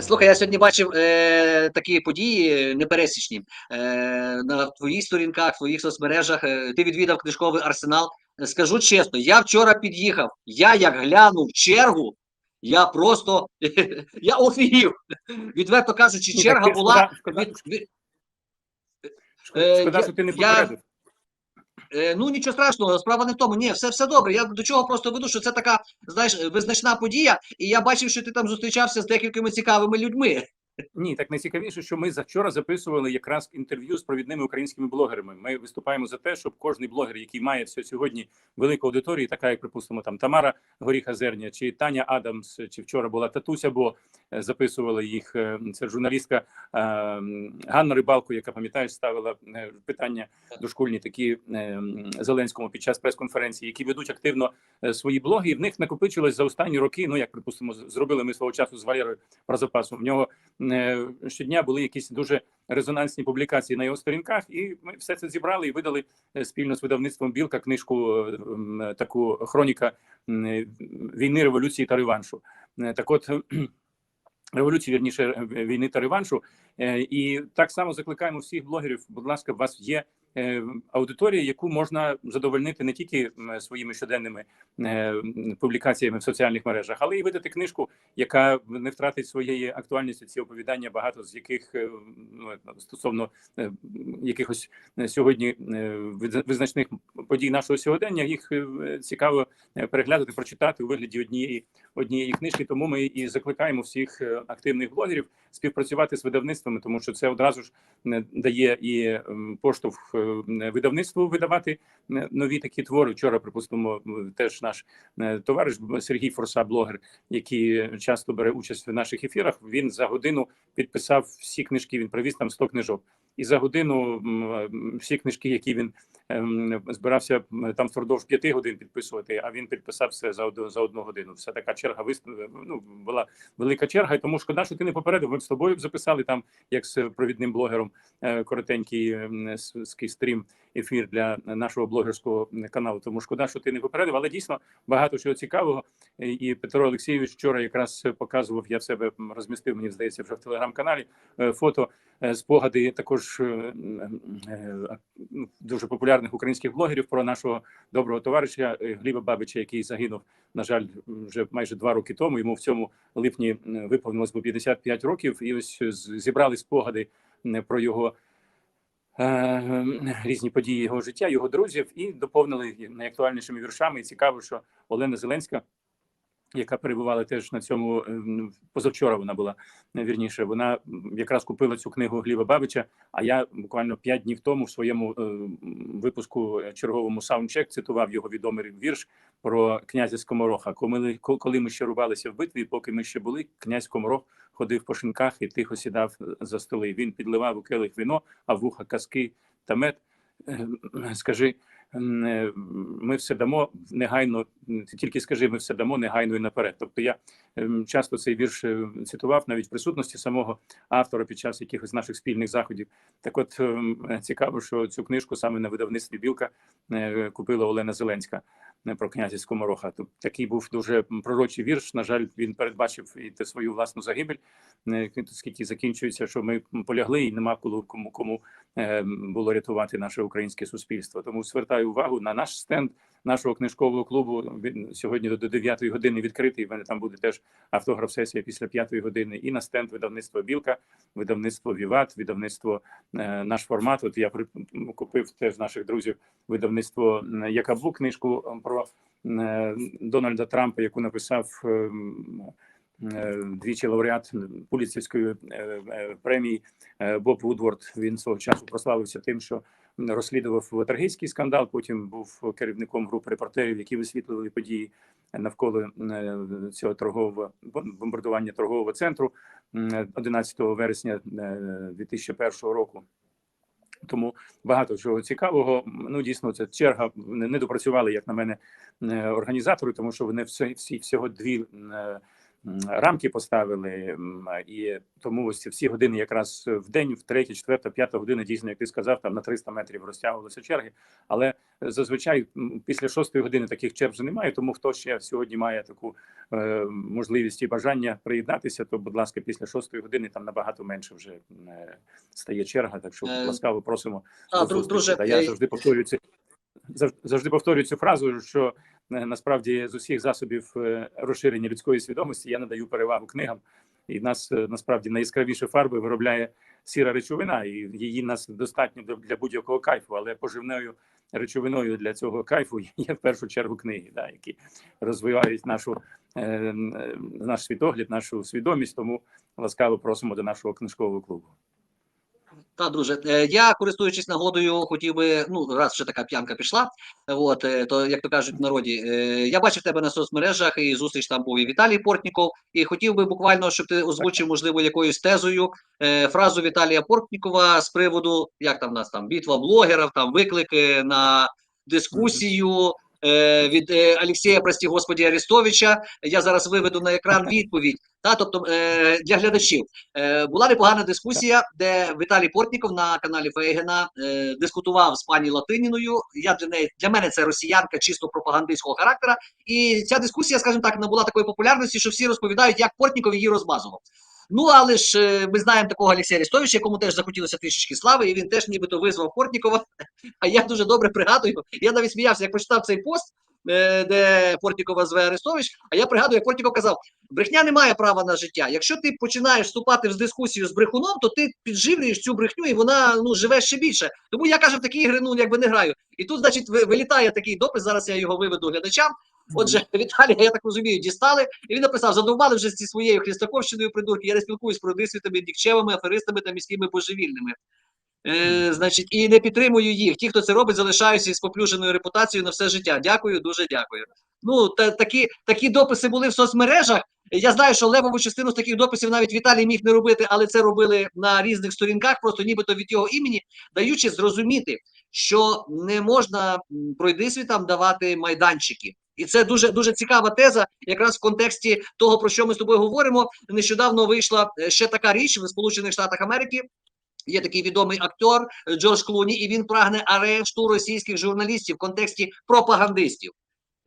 Слухай, я сьогодні бачив е, такі події непересічні е, на твоїх сторінках, твоїх соцмережах. Е, ти відвідав книжковий арсенал. Скажу чесно, я вчора під'їхав. Я як глянув чергу, я просто я офігів. Відверто кажучи, черга була шкода- Е, що ти не попередив. Е, Ну нічого страшного, справа не в тому. Ні, все, все добре. Я до чого просто веду, що це така, знаєш, визначна подія, і я бачив, що ти там зустрічався з декількома цікавими людьми. Ні, так найцікавіше, що ми завчора записували якраз інтерв'ю з провідними українськими блогерами. Ми виступаємо за те, щоб кожний блогер, який має все сьогодні велику аудиторію, така як припустимо, там Тамара Горіха Зерня чи Таня Адамс, чи вчора була Татуся, бо е, записували їх. Це журналістка е, Ганна Рибалко, яка пам'ятаєш, ставила е, питання дошкольні такі Зеленському під час прес-конференції, які ведуть активно свої блоги. І в них накопичилось за останні роки. Ну як припустимо, зробили ми свого часу з Валерою про запасу. В нього щодня були якісь дуже резонансні публікації на його сторінках, і ми все це зібрали і видали е, спільно з видавництвом Білка книжку е, таку хроніка е, війни, революції та реваншу. Е, Так, от революції, вірніше е, війни та реваншу. Е, І так само закликаємо всіх блогерів. Будь ласка, у вас є е, аудиторія, яку можна задовольнити не тільки своїми щоденними е, публікаціями в соціальних мережах, але й видати книжку, яка не втратить своєї актуальності. Ці оповідання, багато з яких е, ну, стосовно якихось сьогодні визначних подій нашого сьогодення, їх цікаво переглядати, прочитати у вигляді однієї однієї книжки. Тому ми і закликаємо всіх активних блогерів співпрацювати з видавництвами, тому що це одразу ж дає і поштовх видавництву видавати е, нові такі твори. Вчора, припустимо, теж наш е, товариш Сергій Форса, блогер, який часто бере участь в наших ефірах. Він за годину підписав всі книжки. Він привіз там 100 книжок. І за годину всі книжки, які він ем, збирався там впродовж п'яти годин підписувати, а він підписав все за одну за одну годину. Вся така черга вист- ну, була велика черга. І тому шкода, що ти не попередив. Ми б з тобою записали там, як з провідним блогером, е, коротенький ем, стрім ефір для нашого блогерського каналу. Тому шкода, що ти не попередив, але дійсно багато чого цікавого. І Петро Олексійович вчора якраз показував. Я в себе розмістив. Мені здається, вже в телеграм-каналі е, фото е, спогади також е, дуже популярних українських блогерів про нашого доброго товариша Гліба Бабича, який загинув, на жаль, вже майже два роки тому. Йому в цьому липні виповнилось би 55 років, і ось зібрали спогади про його. Е, Різні події його життя, його друзів, і доповнили найактуальнішими віршами. І цікаво, що Олена Зеленська, яка перебувала теж на цьому ем, позавчора. Вона була е, вірніше. Вона якраз купила цю книгу Гліба Бабича. А я буквально п'ять днів тому в своєму е, випуску е, черговому саундчек цитував його відомий вірш про князя Скомороха. Коли коли ми ще рубалися в битві, поки ми ще були, князь Коморох ходив по шинках і тихо сідав за столи. Він підливав у келих віно, а вуха казки та мед. Скажи, ми все дамо негайно. Тільки скажи, ми все дамо негайно і наперед. Тобто я ем, часто цей вірш е, цитував навіть в присутності самого автора під час якихось наших спільних заходів. Так, от ем, е, цікаво, що цю книжку саме на видавництві Білка е, купила Олена Зеленська е, про князя Скомороха. Тобто такий був дуже пророчий вірш. На жаль, він передбачив і те свою власну загибель, е, оскільки закінчується, що ми полягли, і нема коли кому кому е, було рятувати наше українське суспільство. Тому звертаю увагу на наш стенд нашого книжкового клубу. Він сьогодні до 9 години відкритий. В мене там буде теж автограф-сесія після 5 години. І на стенд видавництво Білка, видавництво Віват, видавництво е, наш формат. От я купив теж наших друзів видавництво Якабу книжку про е, Дональда Трампа, яку написав. е, е, Двічі лауреат Пуліцівської е, е, премії е, Боб Вудворд. Він свого часу прославився тим, що розслідував ватергейський скандал. Потім був керівником групи репортерів, які висвітлювали події навколо е, цього торгового бомбардування торгового центру 11 вересня е, 2001 року. Тому багато чого цікавого. Ну дійсно, це черга не допрацювали, як на мене, е, організатори, тому що вони все всі всього дві е, рамки поставили, і тому ось всі години якраз в день, в третя, четверта, п'ята година, дійсно, як ти сказав, там на 300 метрів розтягувалися черги. Але зазвичай після шостої години таких черг вже немає. Тому хто ще сьогодні має таку е, можливість і бажання приєднатися, то, будь ласка, після шостої години там набагато менше вже е, стає черга. Так що Е, ласкаво просимо. А, до дру- зустрічі. друже, я е, завжди повторюю це. Завжди повторюю цю фразу, що насправді з усіх засобів е, розширення людської свідомості я надаю перевагу книгам, і нас е, насправді найяскравіші фарби виробляє сіра речовина, і її нас достатньо для- будь-якого кайфу, але поживною речовиною для цього кайфу є в першу чергу книги, да, які розвивають нашу е, е, наш світогляд, нашу свідомість. Тому ласкаво просимо до нашого книжкового клубу. Та, друже, е, я користуючись нагодою, хотів би, ну, раз вже така п'янка пішла, от, е, то, як то кажуть в народі, е, я бачив тебе на соцмережах, і зустріч там був і Віталій Портніков, і хотів би буквально, щоб ти озвучив, можливо, якоюсь тезою фразу Віталія Портнікова з приводу, як там в нас там, бітва блогерів, там виклики на дискусію. Е, Від е, Олексія, прості господі Арестовича, я зараз виведу на екран відповідь. Та, тобто е, для глядачів Е, була непогана дискусія, де Віталій Портніков на каналі Фейгена е, дискутував з пані Латиніною. Я для неї для мене це росіянка чисто пропагандистського характера. І ця дискусія, скажімо так, набула такої популярності, що всі розповідають, як Портніков її розмазував. Ну але ж е, ми знаємо такого Олексія Арестовича, якому теж захотілося трішечки слави, і він теж нібито визвав Портнікова. А я дуже добре пригадую. Я навіть сміявся, як прочитав цей пост, е, де Портнікова зве Арестович. А я пригадую, як Портніков казав: брехня не має права на життя. Якщо ти починаєш вступати в дискусію з брехуном, то ти підживлюєш цю брехню, і вона ну живе ще більше. Тому я каже, в такі ігри ну якби не граю. І тут, значить, вилітає такий допис. Зараз я його виведу глядачам. Отже, Віталія, я так розумію, дістали, і він написав: задовбали вже зі своєю хрестаковщиною придурки. Я не спілкуюсь з продисвітами, нікчевими, аферистами та міськими божевільними. Е, значить, і не підтримую їх. Ті, хто це робить, залишаються із поплюженою репутацією на все життя. Дякую, дуже дякую. Ну, та, такі, такі дописи були в соцмережах. Я знаю, що левову частину з таких дописів навіть Віталій міг не робити, але це робили на різних сторінках, просто нібито від його імені, даючи зрозуміти, що не можна м, пройдисвітам давати майданчики. І це дуже дуже цікава теза, якраз в контексті того, про що ми з тобою говоримо. Нещодавно вийшла е, ще така річ в Сполучених Штатах Америки. Є такий відомий актор е, Джордж Клуні, і він прагне арешту російських журналістів в контексті пропагандистів.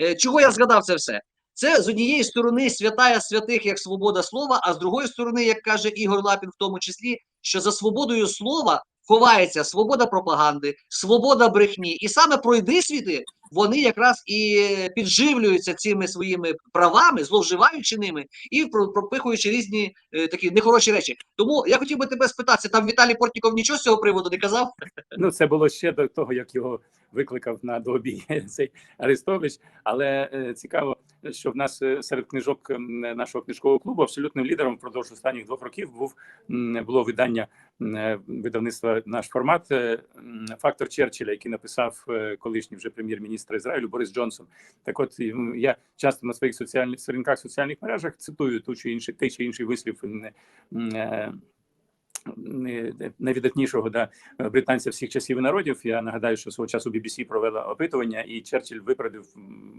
Е, Чого я згадав це все? Це з однієї сторони святая святих як свобода слова, а з другої сторони, як каже Ігор Лапін, в тому числі, що за свободою слова ховається свобода пропаганди, свобода брехні, і саме пройдисвіти вони якраз і підживлюються цими своїми правами, зловживаючи ними і про- пропихуючи різні е, такі нехороші речі. Тому я хотів би тебе спитатися, там Віталій Портніков нічого з цього приводу не казав? Ну, це було ще до того, як його викликав на добі цей Арестович. Але е, цікаво, що в нас е, серед книжок нашого книжкового клубу абсолютним лідером впродовж останніх двох років був було видання е, видавництва наш формат е, Фактор Черчилля, який написав колишній вже прем'єр-міністр Ізраїлю Борис Джонсон. Так, от я часто на своїх соціальних сторінках соціальних мережах цитую ту чи інший той чи інший вислів. Найвидатнішого да, британця всіх часів і народів. Я нагадаю, що свого часу BBC провела опитування, і Черчилль випередив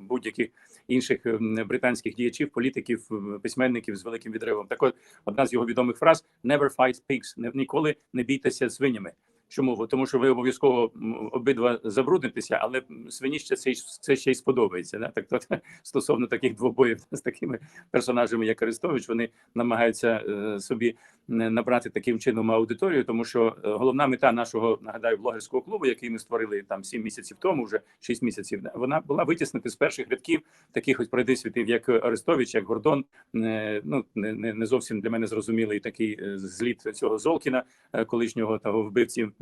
будь-яких інших британських діячів, політиків, письменників з великим відривом. Так от одна з його відомих фраз: «Never fight pigs», ніколи не бійтеся свинями. Чому? Тому що ви обов'язково обидва забруднитеся, але м, свині ще це, це ще й сподобається. Да? Так то стосовно таких двобоїв з такими персонажами, як Арестович, вони намагаються е, собі набрати таким чином аудиторію, тому що е, головна мета нашого нагадаю блогерського клубу, який ми створили там 7 місяців тому, вже 6 місяців, вона була витіснити з перших рядків таких ось пройдисвітів, як Арестович, як Гордон. Е, Ну не, не, зовсім для мене зрозумілий такий зліт цього Золкіна, колишнього того вбивці м,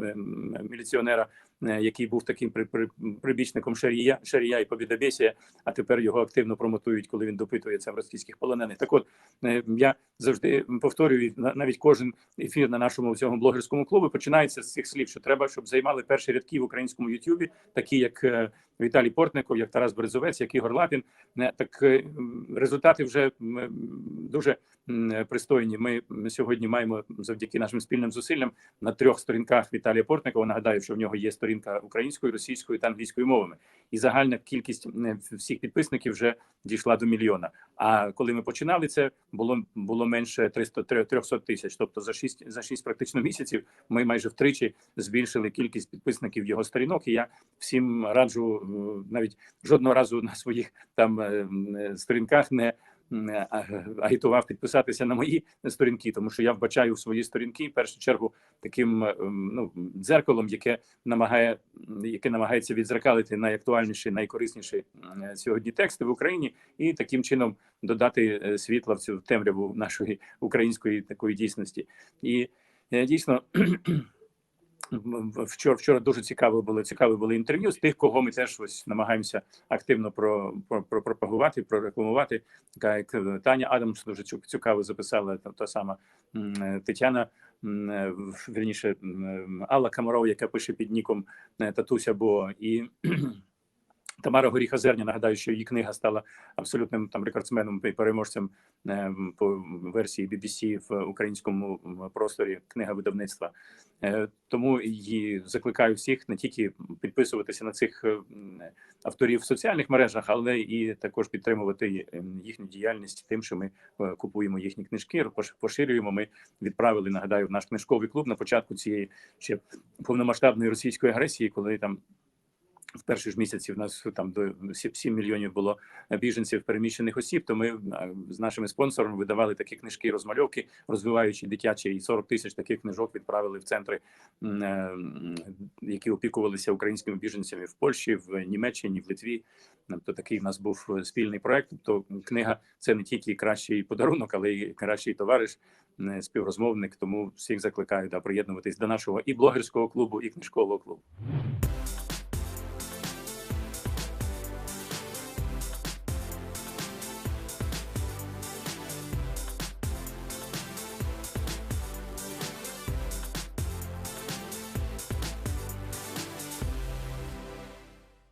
міліціонера, е, який був таким при, при, прибічником Шарія, Шарія і Побідобєсія, а тепер його активно промотують, коли він допитується в російських полонених. Так от е, я завжди повторюю на- навіть кожен ефір на нашому цьому блогерському клубі починається з цих слів, що треба, щоб займали перші рядки в українському Ютубі, такі як е, Віталій Портников, як Тарас Березовець, як Ігор Лапін. Не, Так е, результати вже дуже пристойні. Ми сьогодні маємо завдяки нашим спільним зусиллям на трьох сторінках Віталія Портникова. Нагадаю, що в нього є сторінка українською, російською та англійською мовами, і загальна кількість всіх підписників вже дійшла до мільйона. А коли ми починали це, було було менше 300 300 тисяч. Тобто за 6, за 6 практично місяців ми майже втричі збільшили кількість підписників його сторінок. І я всім раджу е, навіть жодного разу на своїх там е, е, сторінках не е, агітував підписатися на мої сторінки, тому що я вбачаю в свої сторінки в першу чергу таким ну дзеркалом, яке намагає яке намагається відзеркалити найактуальніші, найкорисніші сьогодні тексти в Україні, і таким чином додати світла в цю темряву нашої української такої дійсності. І дійсно. Вчора вчора дуже цікаво було цікаве були інтерв'ю з тих, кого ми теж ось намагаємося активно про, про, про пропагувати, прорекламувати. Така як е, Таня Адамс дуже цікаво записала та, та сама е, Тетяна. е, в- Вірніше м, Алла Камарова, яка пише під ніком Татуся Бо і Тамара Горіха Зерня. Нагадаю, що її книга стала абсолютним там рекордсменом і переможцем е, по версії BBC в українському просторі книга видавництва. Е, Тому її закликаю всіх не тільки підписуватися на цих е, авторів в соціальних мережах, але і також підтримувати е, їхню діяльність тим, що ми е, купуємо їхні книжки, поширюємо. Ми відправили, нагадаю, в наш книжковий клуб на початку цієї ще повномасштабної російської агресії, коли там. В перші ж місяці в нас там до 7 мільйонів було біженців переміщених осіб. То ми з нашими спонсорами видавали такі книжки, розмальовки, розвиваючи дитячі, і 40 тисяч таких книжок відправили в центри, е, які опікувалися українськими біженцями в Польщі, в Німеччині, в Литві. Тобто такий в нас був е, спільний проект. Тобто книга це не тільки кращий подарунок, але й кращий товариш, е, співрозмовник. Тому всіх закликаю да, приєднуватись до нашого і блогерського клубу, і книжкового клубу.